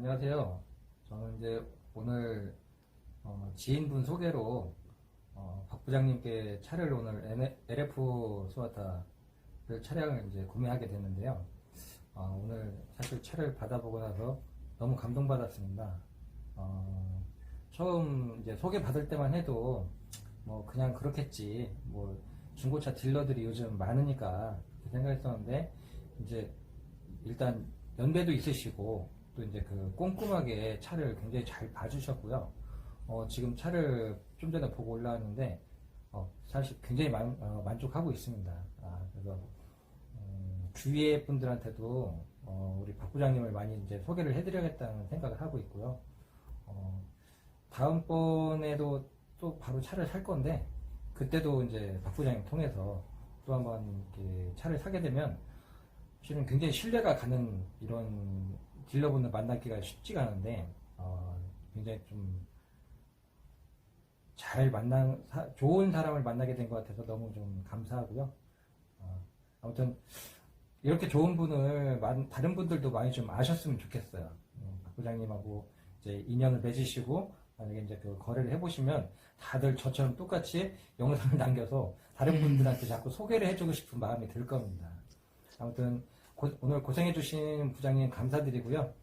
안녕하세요. 저는 이제 오늘 어, 지인분 소개로 어, 박 부장님께 차를 오늘 LF 소나타를 차량을 이제 구매하게 됐는데요. 어, 오늘 사실 차를 받아보고 나서 너무 감동받았습니다. 어, 처음 이제 소개 받을 때만 해도 뭐 그냥 그렇겠지. 뭐 중고차 딜러들이 요즘 많으니까 생각했었는데 이제 일단 연배도 있으시고 또 이제 그 꼼꼼하게 차를 굉장히 잘 봐주셨고요. 어, 지금 차를 좀 전에 보고 올라왔는데 어, 사실 굉장히 만, 어, 만족하고 있습니다. 아, 그래서 음, 주위의 분들한테도 어, 우리 박 부장님을 많이 이제 소개를 해드려야겠다는 생각을 하고 있고요. 어, 다음번에도 또 바로 차를 살 건데 그때도 이제 박 부장님 통해서 또 한번 차를 사게 되면 실은 굉장히 신뢰가 가는 이런 딜러분을 만나기가 쉽지가 않은데 어, 굉장히 좀 잘 만난 사- 좋은 사람을 만나게 된 것 같아서 너무 좀 감사하고요. 어, 아무튼 이렇게 좋은 분을 많- 다른 분들도 많이 좀 아셨으면 좋겠어요. 음, 박 부장님하고 이제 인연을 맺으시고 만약에 이제 그 거래를 해보시면 다들 저처럼 똑같이 영상을 남겨서 다른 분들한테 자꾸 소개를 해주고 싶은 마음이 들 겁니다. 아무튼 고- 오늘 고생해주신 부장님 감사드리고요.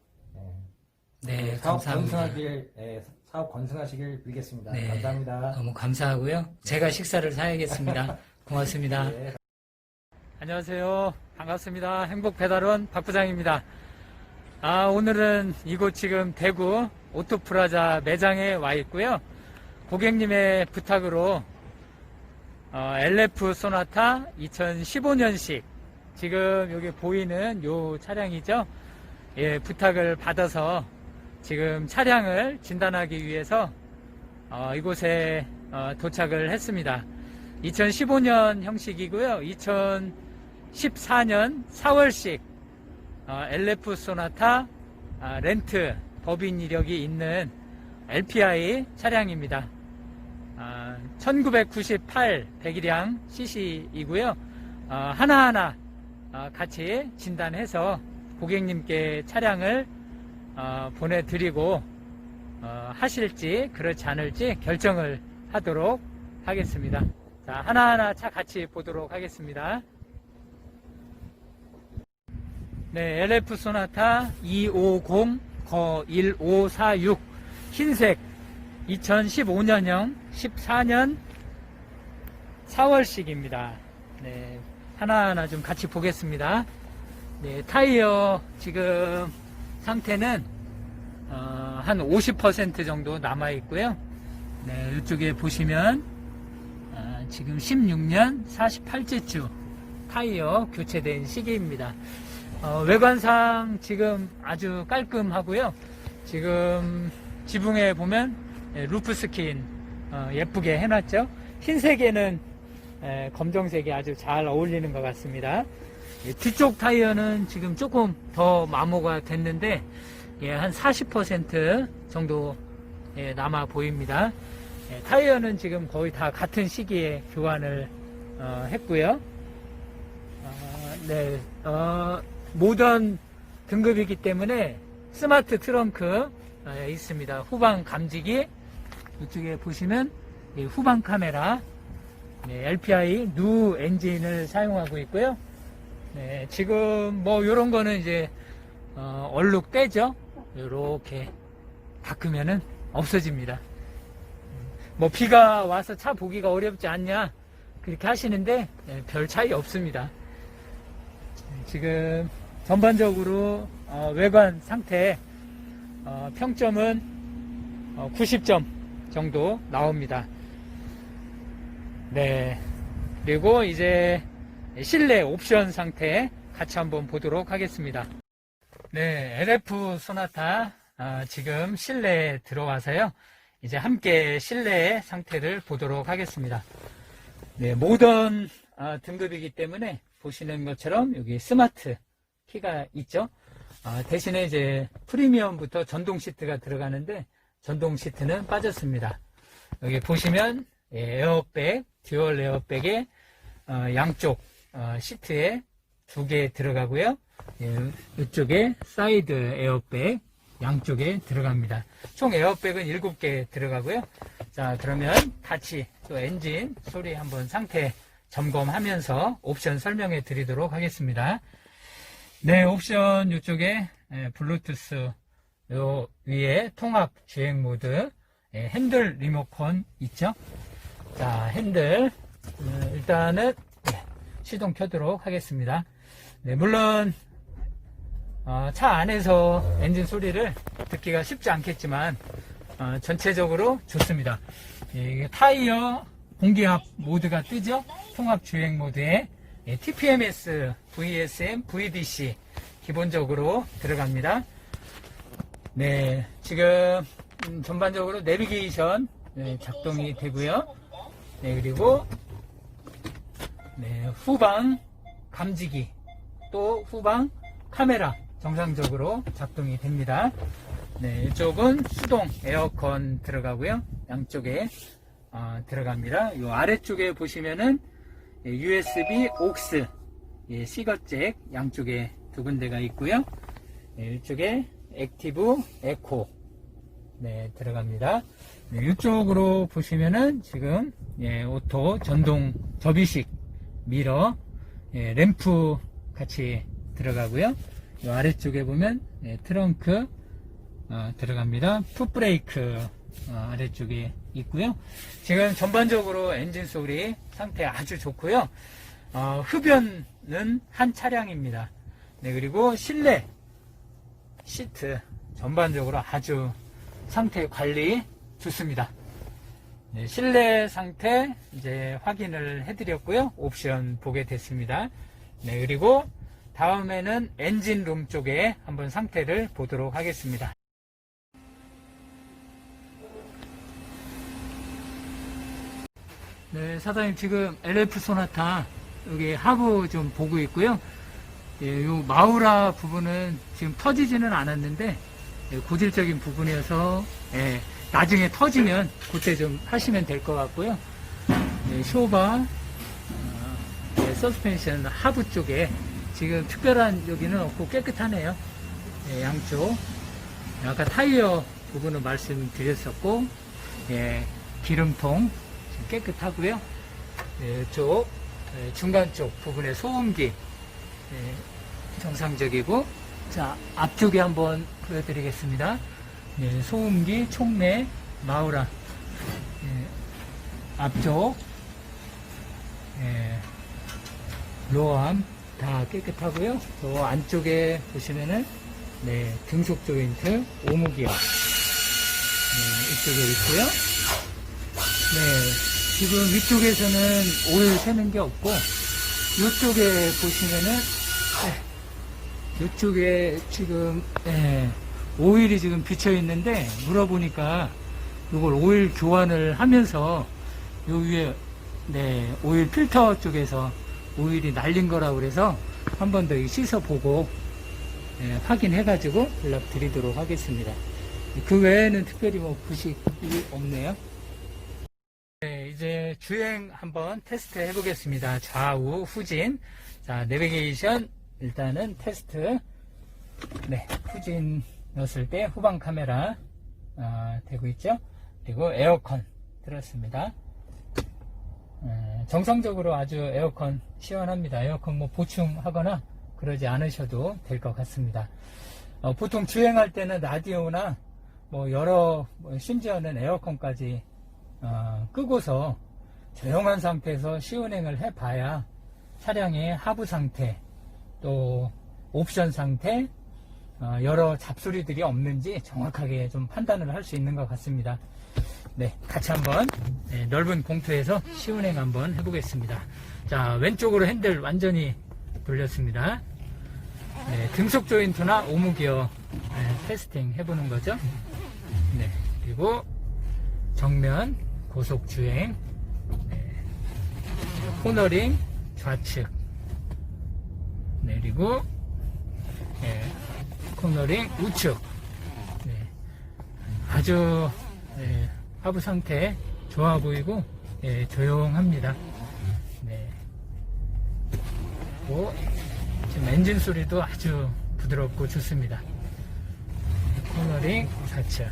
예, 네, 사업 감사합니다. 건승하길 예, 사업 건승하시길 빌겠습니다. 네. 감사합니다. 너무 감사하고요. 제가 식사를 사야겠습니다. 고맙습니다. 예, 안녕하세요. 반갑습니다. 행복 배달원 박 부장입니다. 아, 오늘은 이곳 지금 대구 오토프라자 매장에 와 있고요. 고객님의 부탁으로 어, LF 소나타 2015년식 지금 여기 보이는 요 차량이죠. 예, 부탁을 받아서 지금 차량을 진단하기 위해서 어, 이곳에 어, 도착을 했습니다. 2015년 형식이고요. 2014년 4월식 어, LF 소나타 아, 렌트 법인 이력이 있는 LPI 차량입니다. 아, 1998 배기량 CC이고요. 어, 하나하나 어, 같이 진단해서 고객님께 차량을 어, 보내드리고 어, 하실지 그렇지 않을지 결정을 하도록 하겠습니다. 자, 하나하나 차 같이 보도록 하겠습니다. 네, LF 소나타 250-1546 흰색 2015년형 14년 4월식입니다. 네, 하나하나 좀 같이 보겠습니다. 네, 타이어 지금 상태는 어, 한 50% 정도 남아 있고요. 네, 이쪽에 보시면 아, 지금 16년 48제주 타이어 교체된 시기입니다. 어, 외관상 지금 아주 깔끔하고요. 지금 지붕에 보면 예, 루프 스킨 어, 예쁘게 해놨죠. 흰색에는 예, 검정색이 아주 잘 어울리는 것 같습니다. 예, 뒤쪽 타이어는 지금 조금 더 마모가 됐는데 예, 한 40% 정도 예, 남아 보입니다. 예, 타이어는 지금 거의 다 같은 시기에 교환을 어, 했고요. 어, 네, 어, 모던 등급이기 때문에 스마트 트렁크 어, 있습니다. 후방 감지기 이쪽에 보시면 이 후방 카메라 네, LPI 누 엔진을 사용하고 있고요. 네, 지금 뭐 이런 거는 이제 어, 얼룩 떼죠. 이렇게 닦으면은 없어집니다. 뭐 비가 와서 차 보기가 어렵지 않냐 그렇게 하시는데 예, 별 차이 없습니다. 지금 전반적으로 어, 외관 상태 어, 평점은 어, 90점 정도 나옵니다. 네. 그리고 이제 실내 옵션 상태 같이 한번 보도록 하겠습니다. 네, LF 소나타 아, 지금 실내에 들어와서요. 이제 함께 실내 상태를 보도록 하겠습니다. 네, 모던 아, 등급이기 때문에 보시는 것처럼 여기 스마트 키가 있죠. 아, 대신에 이제 프리미엄부터 전동 시트가 들어가는데 전동 시트는 빠졌습니다. 여기 보시면 예, 에어백, 듀얼 에어백에 어, 양쪽 어, 시트에 두 개 들어가고요. 예, 이쪽에 사이드 에어백 양쪽에 들어갑니다. 총 에어백은 7개 들어가고요. 자, 그러면 같이 또 엔진 소리 한번 상태 점검하면서 옵션 설명해 드리도록 하겠습니다. 네, 옵션 이쪽에 예, 블루투스 요 위에 통합 주행 모드 예, 핸들 리모컨 있죠? 자, 핸들 음, 일단은 네, 시동 켜도록 하겠습니다. 네, 물론 어, 차 안에서 엔진 소리를 듣기가 쉽지 않겠지만 어, 전체적으로 좋습니다. 예, 타이어 공기압 모드가 뜨죠? 통합 주행 모드에 예, TPMS, VSM, VDC 기본적으로 들어갑니다. 네, 지금 음, 전반적으로 내비게이션 네, 작동이 되고요. 네, 그리고 네, 후방 감지기 또 후방 카메라 정상적으로 작동이 됩니다. 네, 이쪽은 수동 에어컨 들어가고요. 양쪽에 어, 들어갑니다. 이 아래쪽에 보시면은 예, USB aux 예, 시거잭 양쪽에 두 군데가 있고요. 네, 이쪽에 액티브 에코 네, 들어갑니다. 네, 이쪽으로 보시면은 지금 예, 오토 전동 접이식 미러 예, 램프 같이 들어가고요. 이 아래쪽에 보면 예, 트렁크 어, 들어갑니다. 풋브레이크 어, 아래쪽에 있고요. 지금 전반적으로 엔진 소리 상태 아주 좋고요. 어, 흡연은 한 차량입니다. 네, 그리고 실내 시트 전반적으로 아주 상태 관리 좋습니다. 네, 실내 상태 이제 확인을 해드렸고요. 옵션 보게 됐습니다. 네, 그리고 다음에는 엔진 룸 쪽에 한번 상태를 보도록 하겠습니다. 네, 사장님 지금 LF 소나타 여기 하부 좀 보고 있고요. 예, 요 마우라 부분은 지금 터지지는 않았는데 예, 고질적인 부분이어서 예, 나중에 터지면 그때 좀 하시면 될 것 같고요. 예, 쇼바 어, 예, 서스펜션 하부 쪽에 지금 특별한 여기는 없고 깨끗하네요. 예, 양쪽 아까 타이어 부분은 말씀드렸었고 예, 기름통 깨끗하고요. 예, 이쪽 예, 중간 쪽 부분에 소음기 예, 정상적이고 자 앞쪽에 한번 보여드리겠습니다. 예, 소음기 촉매 마우라 예, 앞쪽 예, 로암 다 깨끗하고요. 저 안쪽에 보시면은 네, 등속 조인트 오무기어 네, 이쪽에 있고요. 네, 지금 위쪽에서는 오일 새는 게 없고 이쪽에 보시면은 네, 이쪽에 지금 예, 오일이 지금 비쳐 있는데 물어보니까 이걸 오일 교환을 하면서 요 위에 네, 오일 필터 쪽에서 오일이 날린 거라고 그래서 한 번 더 씻어 보고 예, 확인해가지고 연락 드리도록 하겠습니다. 그 외에는 특별히 뭐 부식이 없네요. 네, 이제 주행 한번 테스트 해보겠습니다. 좌우 후진. 자, 내비게이션 일단은 테스트. 네, 후진 넣었을 때 후방 카메라 아, 되고 있죠. 그리고 에어컨 들었습니다. 에, 정상적으로 아주 에어컨 시원합니다. 에어컨 뭐 보충하거나 그러지 않으셔도 될 것 같습니다. 어, 보통 주행할 때는 라디오나 뭐 여러 뭐 심지어는 에어컨까지 어, 끄고서 조용한 상태에서 시운행을 해봐야 차량의 하부 상태 또 옵션 상태 어, 여러 잡소리들이 없는지 정확하게 좀 판단을 할 수 있는 것 같습니다. 네, 같이 한번 네, 넓은 공터에서 시운행 한번 해보겠습니다. 자, 왼쪽으로 핸들 완전히 돌렸습니다. 네, 등속 조인트나 오무기어 네, 테스팅 해보는 거죠. 네, 그리고 정면 고속 주행, 네, 코너링 좌측, 네, 코너링 우측. 네, 아주 네, 하부 상태 좋아 보이고 예, 조용합니다. 네. 그리고 지금 엔진 소리도 아주 부드럽고 좋습니다. 코너링 좌측.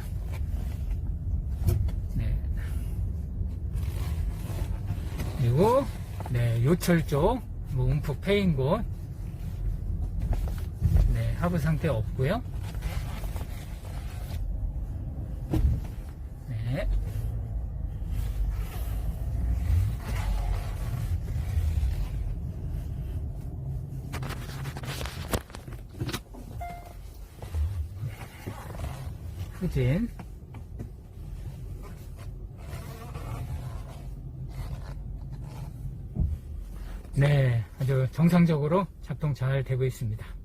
네. 그리고 네 요철 쪽 뭐 움푹 패인 곳. 네 하부 상태 없고요. 네. 후진. 네, 아주 정상적으로 작동 잘 되고 있습니다.